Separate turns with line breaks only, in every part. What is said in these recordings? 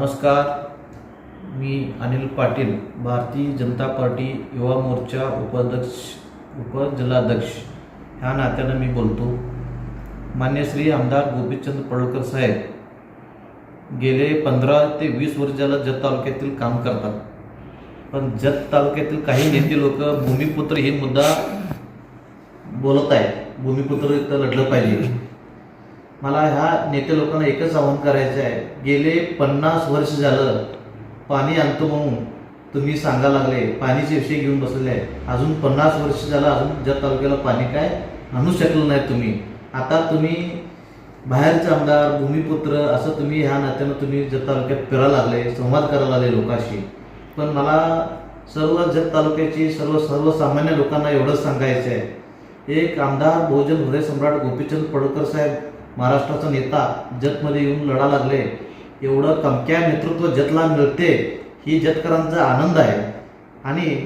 नमस्कार. मी अनिल पाटील भारतीय जनता पार्टी युवा मोर्चा उपाध्यक्ष उपजिल्हाध्यक्ष. ह्या नात्यानं मी बोलतो. मान्य श्री आमदार गोपीचंद पडळकर साहेब गेले पंधरा ते वीस वर्ष झालं जत तालुक्यातील काम करतात. पण जत तालुक्यातील काही नेते लोक भूमिपुत्र हे मुद्दा बोलत आहेत. भूमिपुत्र इथं लढलं पाहिजे. मला ह्या नेते लोकांना एकच आवाहन करायचं आहे गेले पन्नास वर्ष झालं पाणी आणतो म्हणून तुम्ही सांगा लागले पाणीचे विषय घेऊन बसलेले आहे अजून पन्नास वर्ष झालं अजून जत तालुक्याला पाणी काय आणू शकलं नाही तुम्ही. आता तुम्ही बाहेरचे आमदार भूमिपुत्र असं तुम्ही ह्या नात्यानं तुम्ही जत तालुक्यात फिरायला लागले संवाद करायला लागले लोकांशी. पण मला सर्व जत तालुक्याची सर्व सर्वसामान्य लोकांना एवढंच सांगायचं आहे एक आमदार बहुजन हृदय सम्राट गोपीचंद पडळकर साहेब महाराष्ट्राचा नेता जतमध्ये येऊन लढा लागले. एवढं कमक्या नेतृत्व जतला मिळते ही जतकरांचा आनंद आहे. आणि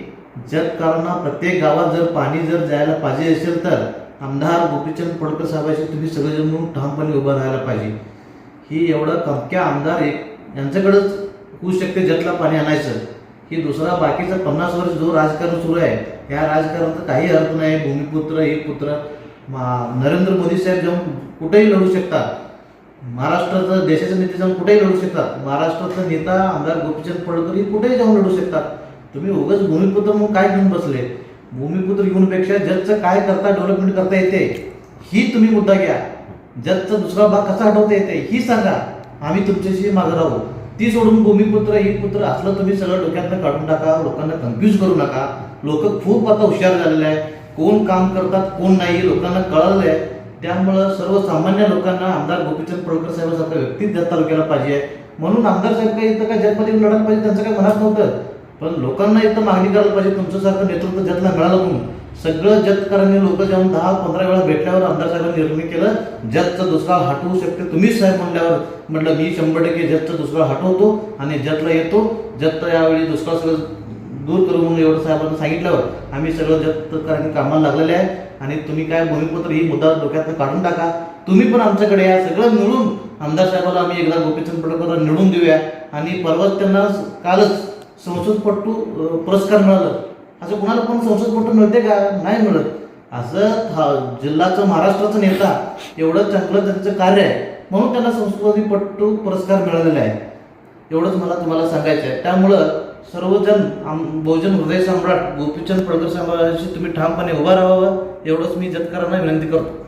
जतकरांना प्रत्येक गावात जर पाणी जर जायला पाहिजे असेल तर आमदार गोपीचंद पडळकर साहेबांशी तुम्ही सगळेजण म्हणून ठामपणे उभं राहायला पाहिजे. ही एवढं कमक्या आमदार एक यांच्याकडंच होऊ शकते जतला पाणी आणायचं. ही दुसरा बाकीचा पन्नास वर्ष जो राजकारण सुरू आहे या राजकारणाचा काही अर्थ नाही. भूमिपुत्र हे पुत्र नरेंद्र मोदी साहेब जाऊन कुठेही लढू शकतात. महाराष्ट्राचं देशाचे नेते जाऊन कुठेही लढू शकतात. महाराष्ट्राचा नेता आमदार गोपीचंद पडळकर हे कुठेही जाऊन लढू शकतात. तुम्ही उगाच भूमिपुत्र म्हणून काय घेऊन बसले? भूमिपुत्र घेऊनपेक्षा जजचं काय करता डेव्हलपमेंट करता येते? ही तुम्ही मुद्दा घ्या. जजचा दुसरा भाग कसा हटवता येते? ही सांगा. आम्ही तुमच्याशी मागं राहू. ती सोडून भूमिपुत्र ही पुत्र असलं तुम्ही सगळं डोक्यातनं काढून टाका लोकांना कन्फ्यूज करू नका. लोक खूप आता हुशार झालेले आहे कोण काम करतात कोण नाही लोकांना कळलं आहे त्यामुळं सर्वसामान्य लोकांना आमदार गोपीचंद पडळकर साहेबांसारखा व्यक्ती जत तालुक्याला पाहिजे. म्हणून आमदार साहेब काही इथं काय जतमध्ये येऊन पाहिजे त्यांचं काही मनात नव्हतं. पण लोकांना इथं मागणी करायला पाहिजे तुमच्यासारखं नेतृत्व जतला मिळालं म्हणून. सगळं जतकरांनी लोक जाऊन दहा पंधरा वेळा भेटल्यावर आमदार साहेबांनी निर्णय केलं जतचा दुसरा हटवू शकते तुम्हीच साहेब म्हणल्यावर. म्हटलं मी शंभर टक्के जतचा दुसरा हटवतो आणि जतला येतो. जत यावेळी दुसरा सगळं दूर करू म्हणून एवढं साहेबांना सांगितल्यावर आम्ही सगळं जतकरांनी कामाला लागलेले आहे. आणि तुम्ही काय भूमिपत्र ही मुद्दा डोक्यातनं काढून टाका. तुम्ही पण आमच्याकडे या. सगळं मिळून आमदार साहेबाला आम्ही एकदा गोपीचंद पडळकर निवडून देऊया. आणि परवाच त्यांना कालच संसदपट्टू पुरस्कार मिळालं. असं कुणाला पण संसदपट्टू मिळते का? नाही मिळत. असं हा- जिल्ह्याचं महाराष्ट्राचं नेता एवढं चांगलं त्यांचं कार्य आहे. म्हणून त्यांना संस्कृतीपट्टू पुरस्कार मिळालेला आहे. एवढंच मला तुम्हाला सांगायचं आहे. त्यामुळं सर्वजण आम बहुजन हृदय सम्राट गोपीचंद प्रदर्शनाशी तुम्ही ठामपणे उभा राहावं एवढंच मी जतकरांना विनंती करतो.